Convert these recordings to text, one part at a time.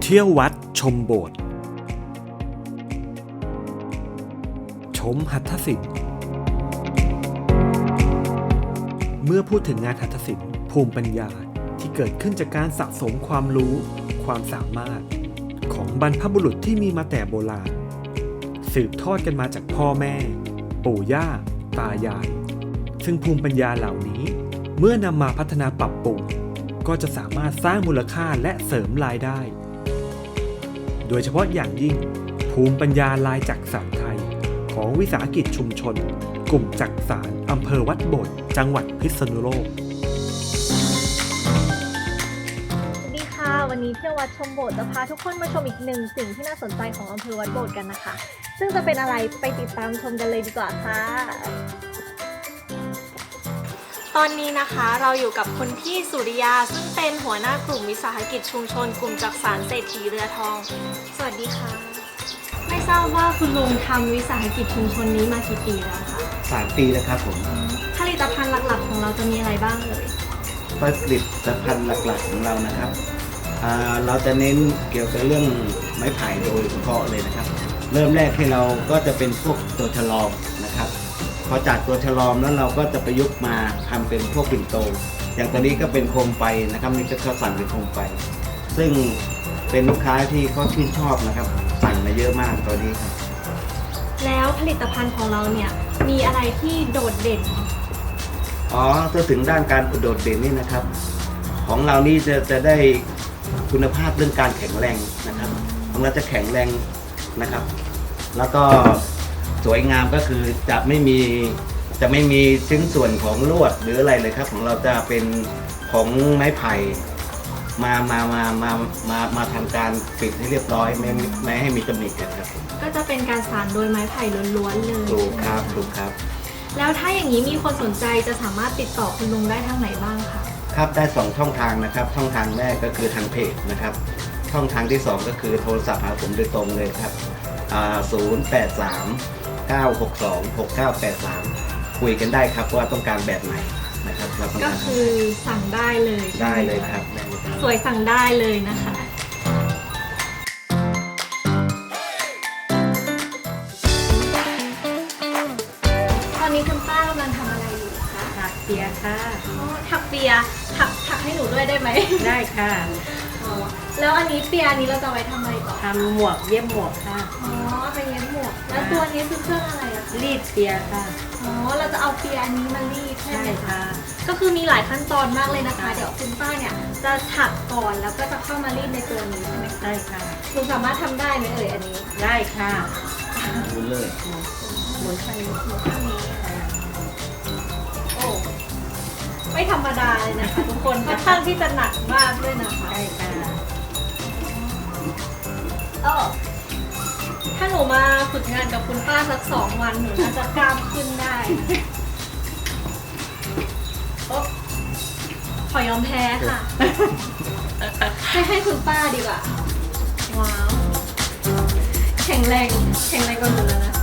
เที่ยววัดชมโบสถ์ชมหัตถศิลป์เมื่อพูดถึงงานหัตถศิลป์ภูมิปัญญาที่เกิดขึ้นจากการสะสมความรู้ ความสามารถ ของบรรพบุรุษที่มีมาแต่โบราณ สืบทอดกันมาจากพ่อแม่ ปู่ย่า ตายาย ซึ่งภูมิปัญญาเหล่านี้ เมื่อนำมาพัฒนาปรับปรุง ก็จะสามารถสร้างมูลค่าและเสริมรายได้ โดยเฉพาะอย่างยิ่ง ภูมิปัญญาลายจักสานไทย ของวิสาหกิจชุมชน กลุ่มจักสารอำเภอวัดโบดจังหวัดพิษณุโลกสวัสดีค่ะวันนี้เที่ยววัดชมโบสถ์จะพาทุกคนมาชมอีกหนึ่งสิ่งที่น่าสนใจของอำเภอวัดโบสถ์กันนะคะ ซึ่งจะเป็นอะไรไปติดตามชมกันเลยดีกว่าค่ะ ตอนนี้นะคะเราอยู่กับคุณพี่สุริยา ซึ่งเป็นหัวหน้ากลุ่มวิสาหกิจชุมชน กลุ่มจักสารเศรษฐีเรือทอง สวัสดีค่ะ ไม่ทราบว่าคุณลุงทำวิสาหกิจชุมชนนี้มากี่ปีแล้วคะสามปีแล้วครับผมผลิตภัณฑ์หลักๆ ของเราจะมีอะไรบ้างเอ่ยผลิตภัณฑ์หลักๆของเรานะครับอ่าเราจะเน้นเกี่ยวกับเรื่องไม้ไผ่โดยเฉพาะเลยนะครับ เริ่มแรกที่เราก็จะเป็นพวกตัวฉลอมนะครับ พอจากตัวฉลอมแล้วเราก็จะประยุกต์มาทำเป็นพวกปิ่นโต อย่างตัวนี้ก็เป็นโคมไฟนะครับนี่ก็เขาสั่งเป็นโคมไฟ ซึ่งเป็นลูกค้าที่เขาชื่นชอบนะครับ สั่งมาเยอะมากตอนนี้ครับแล้วผลิตภัณฑ์ของเราเนี่ยมีอะไรที่โดดเด่น อ๋อถ้าถึงด้านการโดดเด่นนี่นะครับ ของเรานี่จะจะได้คุณภาพเรื่องการแข็งแรงนะครับ ของเราจะแข็งแรงนะครับ แล้วก็ สวยงามก็คือจะไม่มีจะไม่มีชิ้นส่วนของลวดหรืออะไรเลยครับ ของเราจะเป็นของไม้ไผ่มามามามามามาทำการปิดให้เรียบร้อยไม่ไม่ให้มีตำหนิกันครับก็จะเป็นการสานโดยไม้ไผ่ล้วนๆเลยถูกครับถูกครับ แล้วถ้าอย่างนี้มีคนสนใจจะสามารถติดต่อคุณลุงได้ทางไหนบ้างคะครับได้สองช่องทางนะครับ ช่องทางแรกก็คือทางเพจนะครับ ช่องทางที่สองก็คือโทรศัพท์หาผมโดยตรงเลยครับศู นย์แปดสามเก้าหกสองหกเก้าแปดสามคุยกันได้ครับว่าต้องการแบบไหนนะครับเราต้องก็การคือสั่งได้เลยได้ใช่หมเลยครับได้เลยครับ สวยสั่งได้เลยนะคะ ตอนนี้คุณป้ากำลังทำอะไรอยู่คะผักเปียค่ะ อ๋อถักเปียร์ถักถักให้หนูด้วยได้ไหม ได้ค่ะอ๋อ แล้วอันนี้เปียร์นี้เราจะเอาไว้ทำอะไรต่อทำหมวกเย็บหมวกค่ะ อ๋อเอาไปเย็บหมวก แล้วตัวนี้คือเครื่องอะไรอะคะรีดเปียค่ะ อ๋อเราจะเอาเปียร์อันนี้มารีดใช่ใช่ไหมคะค่ะ ก็คือมีหลายขั้นตอนมากเลยนะคะค่ะเดี๋ยวคุณป้าเนี่ยจะถักก่อนแล้วก็จะเข้ามารีดในตัวนี้ใช่ไหมคะได้ค่ะหนูสามารถทำได้ไหมเอ่ยอันนี้ได้ค่ะดูเลยหมุนไปหนูข้างนี้โอ้ ไม่ธรรมดาเลยนะคะทุกคนค่อนข้างที่จะหนักมากด้วยนะคะได้ค่ะเออถ้าหนูมาฝึกงานกับคุณป้าสักสองวันหนูน่าจะกล้ามขึ้นได้โอ๊ะขอยอมแพ้ค่ะ ให้ให้คุณป้าดีกว่า ว้าว แข็งแรง แข็งแรงกว่าหนูแล้วนะ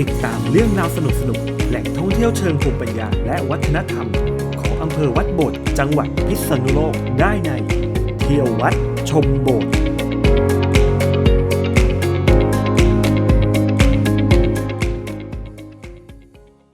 ติดตามเรื่องราวสนุกสนุกแหล่งท่องเที่ยวเชิงภูมิปัญญาและวัฒนธรรม ของอำเภอวัดโบดจังหวัดพิษณุโลกได้ใน เที่ยววัดชมโบสถ์